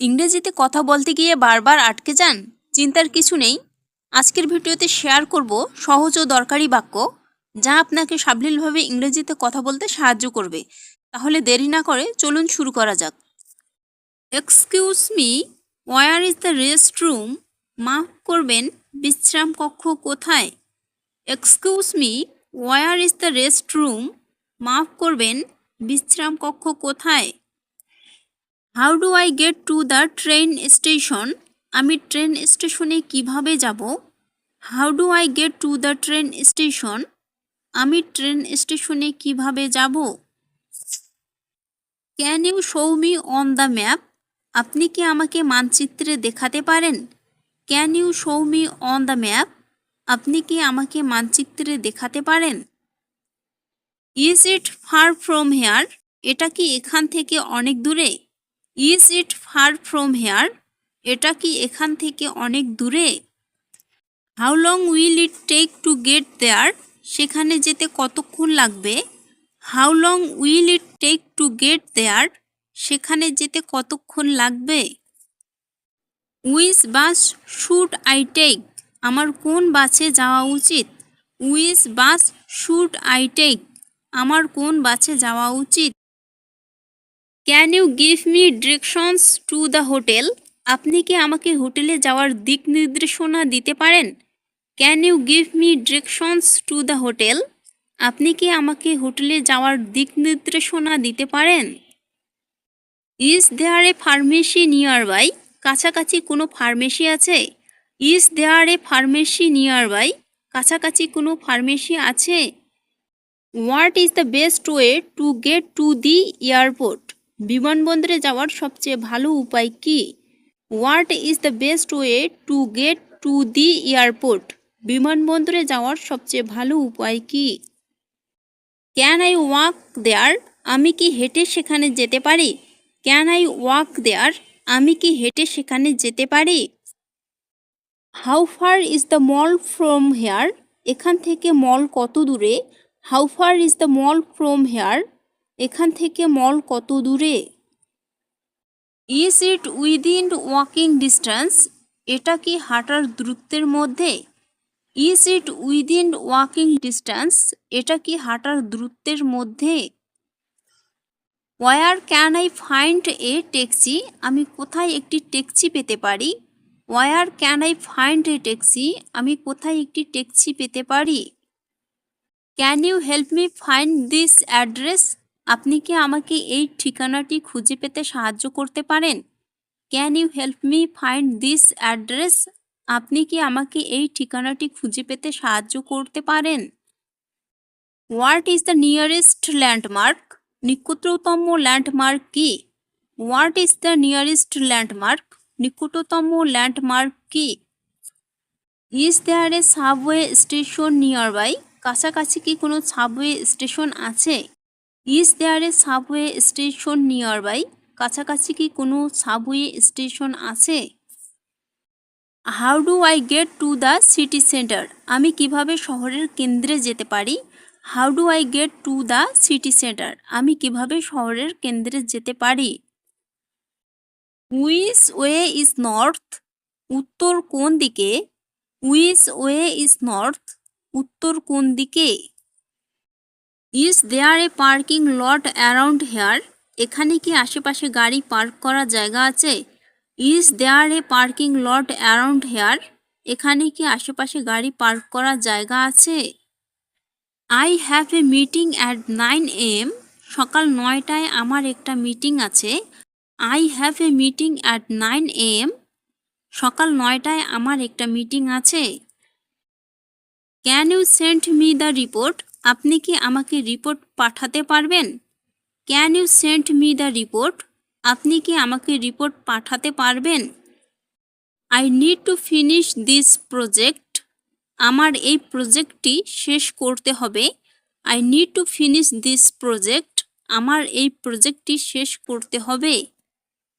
ইংরেজিতে কথা বলতে গিয়ে বারবার আটকে যান? চিন্তার কিছু নেই। আজকের ভিডিওতে শেয়ার করব সহজ ও দরকারি বাক্য, যা আপনাকে সাবলীলভাবে ইংরেজিতে কথা বলতে সাহায্য করবে। তাহলে দেরি না করে চলুন শুরু করা যাক। Excuse me where is the rest room মাফ করবেন, বিশ্রাম কক্ষ কোথায়? Excuse me where is the rest room মাফ করবেন, বিশ্রাম কক্ষ কোথায়? How do I get to the train station আমি ট্রেন স্টেশনে কীভাবে যাব? How do I get to the train station আমি ট্রেন স্টেশনে কীভাবে যাব? Can you show me on the map আপনি কি আমাকে মানচিত্রে দেখাতে পারেন? Can you show me on the map আপনি কি আমাকে মানচিত্রে দেখাতে পারেন? Is it far from here এটা কি এখান থেকে অনেক দূরে? Is it far from here এটা কি এখান থেকে অনেক দূরে? How long will it take to get there সেখানে যেতে কতক্ষণ লাগবে? How long will it take to get there সেখানে যেতে কতক্ষণ লাগবে? Which bus should I take আমার কোন বাসে যাওয়া উচিত? Which bus should I take আমার কোন বাসে যাওয়া উচিত? Can you give me directions to the hotel আপনি কি আমাকে হোটেলে যাওয়ার দিক নির্দেশনা দিতে পারেন? Can you give me directions to the hotel আপনি কি আমাকে হোটেলে যাওয়ার দিক নির্দেশনা দিতে পারেন? Is there a pharmacy nearby কাছাকাছি কোনো ফার্মেসি আছে? Is there a pharmacy nearby কাছাকাছি কোনো ফার্মেসি আছে? What is the best way to get to the airport বিমানবন্দরে যাওয়ার সবচেয়ে ভালো উপায় কি? What is the best way to get to the airport বিমানবন্দরে যাওয়ার সবচেয়ে ভালো উপায় কি? ক্যান আই ওয়াক দেয়ার আমি কি হেঁটে সেখানে যেতে পারি? ক্যান আই ওয়াক দেয়ার আমি কি হেঁটে সেখানে যেতে পারি? How far is the mall from here এখান থেকে মল কত দূরে? How far is the mall from here এখান থেকে মল কত দূরে? Is it within walking distance এটা কি হাঁটার দূরত্বের মধ্যে? Is it within walking distance এটা কি হাঁটার দূরত্বের মধ্যে? Where can I find a taxi আমি কোথায় একটি ট্যাক্সি পেতে পারি? Where can I find a taxi আমি কোথায় একটি ট্যাক্সি পেতে পারি? Can you help me find this address আপনি কি আমাকে এই ঠিকানাটি খুঁজে পেতে সাহায্য করতে পারেন? Can you help me find this address আপনি কি আমাকে এই ঠিকানাটি খুঁজে পেতে সাহায্য করতে পারেন? What is the nearest landmark নিকটতম ল্যান্ডমার্ক কি? What is the nearest landmark নিকটতম ল্যান্ডমার্ক কি? Is there a subway station nearby কাছাকাছি কি কোনো সাবওয়ে স্টেশন আছে? Is there a subway station nearby কাছাকাছি কি কোনো সাবওয়ে স্টেশন আছে? How do I get to the city centre আমি কীভাবে শহরের কেন্দ্রে যেতে পারি? How do I get to the city centre আমি কীভাবে শহরের কেন্দ্রে যেতে পারি? উইস ওয়ে ইজ নর্থ উত্তর কোন দিকে? উইস ওয়ে ইজ নর্থ উত্তর কোন দিকে? Is there a parking lot around here এখানে কি আশেপাশে গাড়ি পার্ক করার জায়গা আছে? Is there a parking lot around here এখানে কি আশেপাশে গাড়ি পার্ক করার জায়গা আছে? I have a meeting at nine AM সকাল নয়টায় আমার একটা মিটিং আছে। I have a meeting at nine AM সকাল নয়টায় আমার একটা মিটিং আছে। Can you send me the report আপনি কি আমাকে রিপোর্ট পাঠাতে পারবেন? Can you send me the report আপনি কি আমাকে রিপোর্ট পাঠাতে পারবেন? I need to finish this project আমার এই প্রজেক্টটি শেষ করতে হবে। I need to finish this project আমার এই প্রজেক্টটি শেষ করতে হবে।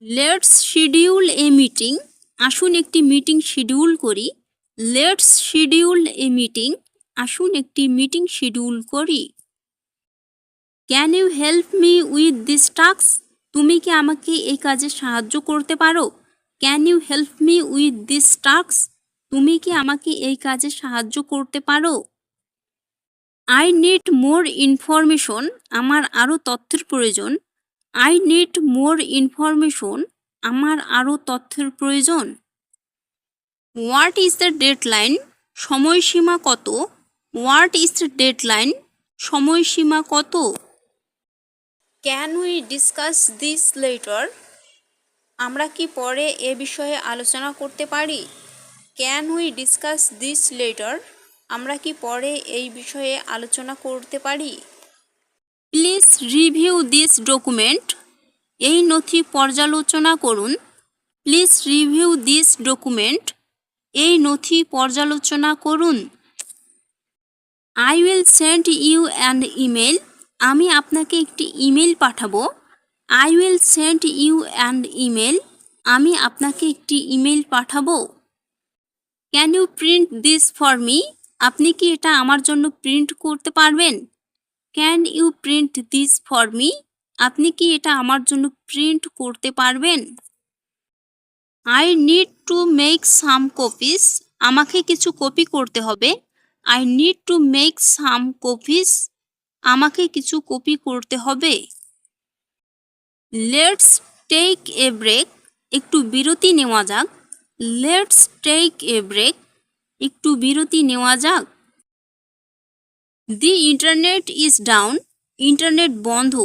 লেটস শিডিউল এ মিটিং আসুন একটি মিটিং শিডিউল করি। লেটস শিডিউল এ মিটিং আসুন একটি মিটিং শিডিউল করি। Can you help me with this task তুমি কি আমাকে এই কাজে সাহায্য করতে পারো? Can you help me with this task তুমি কি আমাকে এই কাজে সাহায্য করতে পারো? আই নিড মোর ইনফরমেশন আমার আরও তথ্যের প্রয়োজন। আই নিড মোর ইনফরমেশন আমার আরও তথ্যের প্রয়োজন। হোয়াট ইজ দ্য ডেডলাইন সময়সীমা কত? হোয়াট ইজ ডেডলাইন সময়সীমা কত? Can we discuss this later আমরা কি পরে এ বিষয়ে আলোচনা করতে পারি? Can we discuss this later আমরা কি পরে এই বিষয়ে আলোচনা করতে পারি? প্লিজ রিভিউ দিস ডকুমেন্ট এই নথি পর্যালোচনা করুন। প্লিজ রিভিউ দিস ডকুমেন্ট এই নথি পর্যালোচনা করুন। I will send you and email আমি আপনাকে একটি ইমেল পাঠাবো। I will send you and email আমি আপনাকে একটি ইমেল পাঠাবো। Can you print this for me আপনি কি এটা আমার জন্য প্রিন্ট করতে পারবেন? Can you print this for me আপনি কি এটা আমার জন্য প্রিন্ট করতে পারবেন? I need to make some copies আমাকে কিছু কপি করতে হবে। I need to make some copies আমাকে কিছু কপি করতে হবে। লেটস টেক এ ব্রেক একটু বিরতি নেওয়া যাক। লেটস টেক এ ব্রেক একটু বিরতি নেওয়া যাক। The internet is down internet বন্ধ।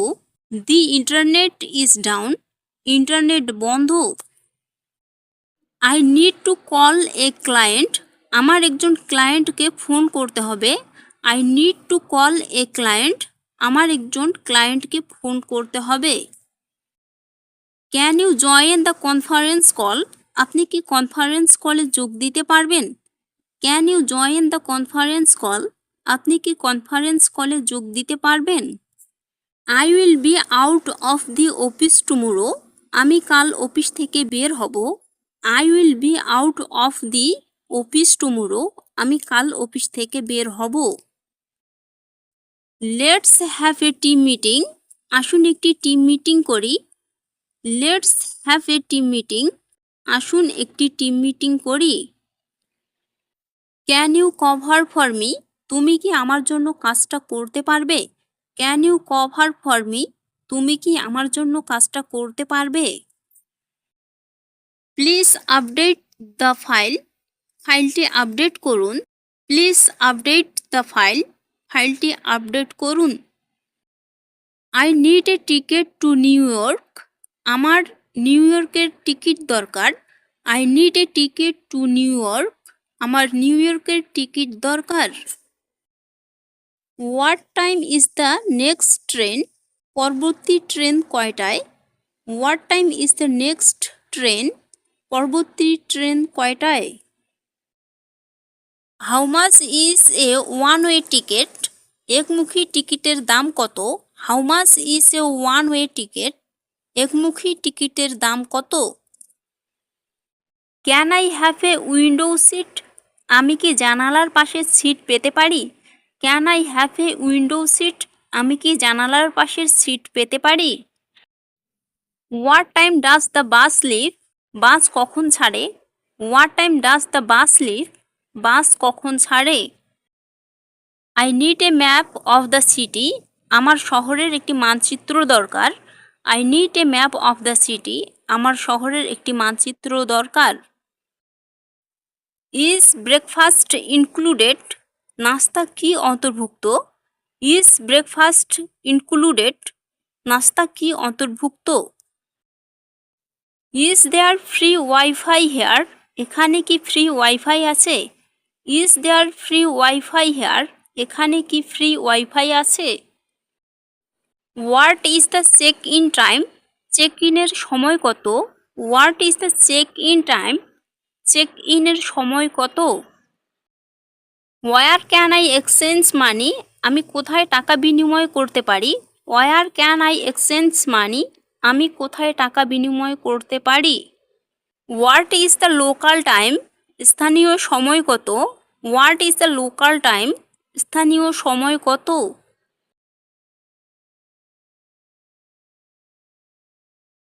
The internet is down internet বন্ধ। I need to call a client আমার একজন ক্লায়েন্টকে ফোন করতে হবে। I need to call a client আমার একজন ক্লায়েন্টকে ফোন করতে হবে। Can you join the conference call আপনি কি কনফারেন্স কলে যোগ দিতে পারবেন? Can you join the conference call আপনি কি কনফারেন্স কলে যোগ দিতে পারবেন? I will be out of the office tomorrow আমি কাল অফিস থেকে বের হব। I will be out of the office tomorrow, আমি কাল অফিস থেকে বের হব। Let's have a team meeting আসুন একটি টিম মিটিং করি। Let's have a team meeting আসুন একটি টিম মিটিং করি। Can you cover for me তুমি কি আমার জন্য কাজটা করতে পারবে? Can you cover for me তুমি কি আমার জন্য কাজটা করতে পারবে? প্লিজ আপডেট দ্য ফাইল ফাইলটি আপডেট করুন। প্লিজ আপডেট দ্য ফাইল, ফাইলটি আপডেট করুন। I need a ticket to New York আমার নিউ ইয়র্কের টিকিট দরকার। I need a ticket to New York আমার নিউ ইয়র্কের টিকিট দরকার। What time is the next train পরবর্তী ট্রেন কয়টায়? What time is the next train পরবর্তী train কয়টায়? How much is a one way ticket একমুখী টিকিটের দাম কত? How much is a one way ticket একমুখী টিকিটের দাম কত? Can I have a window seat আমি কি জানালার পাশে সিট পেতে পারি? Can I have a window seat আমি কি জানালার পাশের সিট পেতে পারি? What time does the bus leave bus কখন ছাড়ে? What time does the bus leave bus কখন ছাড়ে? I need a map of the city আমার শহরের একটি মানচিত্র দরকার। I need a map of the city আমার শহরের একটি মানচিত্র দরকার। ইজ ব্রেকফাস্ট ইনক্লুডেড নাস্তা কি অন্তর্ভুক্ত? ইজ ব্রেকফাস্ট ইনক্লুডেড নাস্তা কি অন্তর্ভুক্ত? Is there free wifi here এখানে কি ফ্রি ওয়াইফাই আছে? Is there free wifi here এখানে কি ফ্রি ওয়াইফাই আছে? What is the check in time check ইনের সময় কত? What is the check in time check ইনের সময় কত? Where can I exchange money আমি কোথায় টাকা বিনিময় করতে পারি? Where can I exchange money আমি কোথায় টাকা বিনিময় করতে পারি? What is the local time স্থানীয় সময় কত? What is the local time স্থানীয় সময় কত?